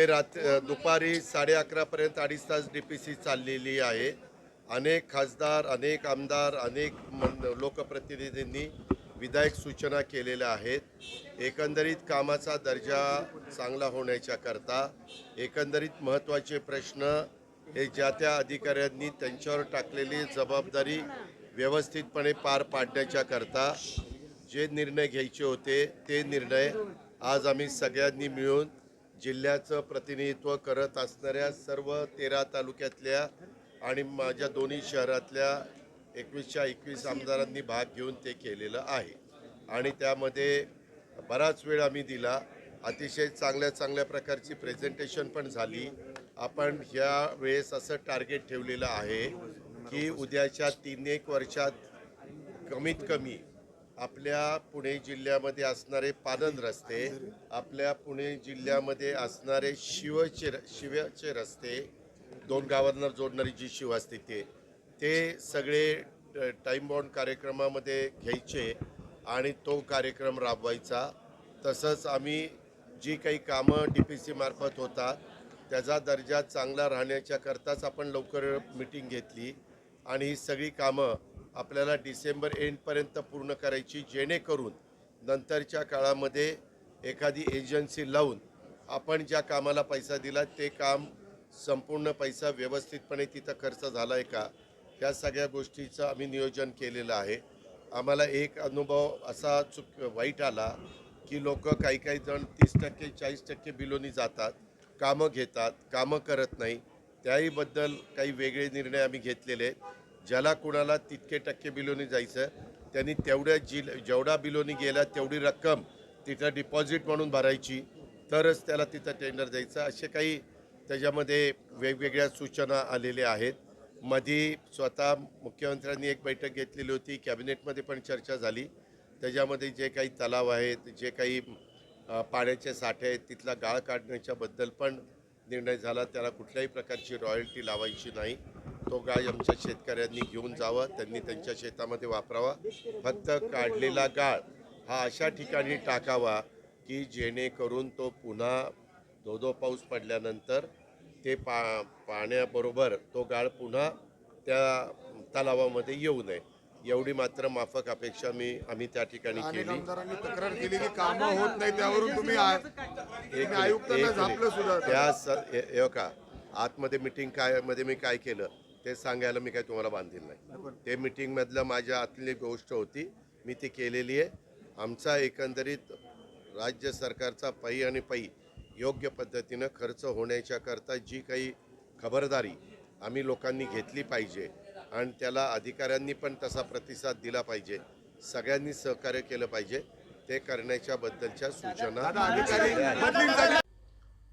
ते रात दुपारी साडे अकरापर्यंत अडीच तास डी पी सी चाललेली आहे. अनेक खासदार अनेक आमदार अनेक मन- लोकप्रतिनिधींनी विधायक सूचना केलेल्या आहेत. एकंदरीत कामाचा दर्जा चांगला होण्याच्या करता एकंदरीत महत्त्वाचे प्रश्न हे ज्या त्या अधिकाऱ्यांनी त्यांच्यावर टाकलेली जबाबदारी व्यवस्थितपणे पार पाडण्याच्या करता जे निर्णय घ्यायचे होते ते निर्णय आज आम्ही सगळ्यांनी मिळून जिल्ह्याचं प्रतिनिधित्व करत असणाऱ्या सर्व तेरा तालुक्यातल्या आणि माझ्या दोन्ही शहरातल्या एकवीसच्या एकवीस आमदारांनी भाग घेऊन ते केलेलं आहे. आणि त्यामध्ये बराच वेळ आम्ही दिला. अतिशय चांगल्या चांगल्या प्रकारची प्रेझेंटेशन पण झाली. आपण ह्या वेळेस असं टार्गेट ठेवलेलं आहे की उद्याच्या तीन एक वर्षात कमीत कमी आपल्या पुणे जिल्ह्यामध्ये असणारे पानंद रस्ते आपल्या पुणे जिल्ह्यामध्ये असणारे शिवचे शिवचे रस्ते दोन गावांना जोडणारी जी शिव असते ते ते सगळे टाईम बॉन्ड कार्यक्रमामध्ये घ्यायचे आणि तो कार्यक्रम राबवायचा. तसंच आम्ही जी काही कामं डी पी सी मार्फत होतात त्याचा दर्जा चांगला राहण्याच्या करताच आपण लवकर मिटिंग घेतली आणि ही सगळी कामं आपल्याला डिसेंबर एंडपर्यंत पूर्ण करायची जेणेकरून नंतरच्या काळामध्ये एखादी एजन्सी लावून आपण ज्या कामाला पैसा दिला ते काम संपूर्ण पैसा व्यवस्थितपणे तिथं खर्च झाला आहे का ह्या सगळ्या गोष्टीचं आम्ही नियोजन केलेलं आहे. आम्हाला एक अनुभव असा चुक वाईट आला की लोक काही काही जण तीस टक्के चाळीस टक्के बिलोनी जातात कामं घेतात कामं करत नाही. त्याहीबद्दल काही वेगळे निर्णय आम्ही घेतलेले आहेत. ज्याला कुणाला तितके टक्के बिलोनी जायचं त्यांनी तेवढ्या जिल जेवढा बिलोनी गेला तेवढी रक्कम तिथं डिपॉझिट म्हणून भरायची तरच त्याला तिथं टेंडर द्यायचं. असे काही त्याच्यामध्ये वेगवेगळ्या सूचना आलेल्या आहेत. मध्ये स्वतः मुख्यमंत्र्यांनी एक बैठक घेतलेली होती कॅबिनेटमध्ये पण चर्चा झाली. त्याच्यामध्ये जे काही तलाव आहेत जे काही पाण्याचे साठे आहेत तिथला गाळ काढण्याच्याबद्दल पण निर्णय झाला. त्याला कुठल्याही प्रकारची रॉयल्टी लावायची नाही. तो गाळ आमच्या शेतकऱ्यांनी घेऊन जावा त्यांनी त्यांच्या शेतामध्ये वापरावा. फक्त काढलेला गाळ हा अशा ठिकाणी टाकावा की जेणेकरून तो पुन्हा धो धो पाऊस पडल्यानंतर ते पा पाण्याबरोबर तो गाळ पुन्हा त्या तलावामध्ये येऊ नये. एवढी मात्र माफक अपेक्षा मी आम्ही त्या ठिकाणी केली. तक्रार केली की कामं होत नाही त्यावरून तुम्ही आयुक्तांना झापलं. सुद्धा. त्या स का आतमध्ये मिटिंग काय मध्ये मी काय केलं? ते सांगायला मी काय तुम्हाला बांधील नाही. ते मिटिंग मधलं माझ्या आतली गोष्ट होती मी ती केलेली आहे. आमचा एकंदरीत राज्य सरकारचा पै आणि पै योग्य पद्धतीनं खर्च होण्याच्या करता जी काही खबरदारी आम्ही लोकांनी घेतली पाहिजे आणि त्याला अधिकाऱ्यांनी पण तसा प्रतिसाद दिला पाहिजे सगळ्यांनी सहकार्य केलं पाहिजे ते करण्याच्या बद्दलच्या सूचना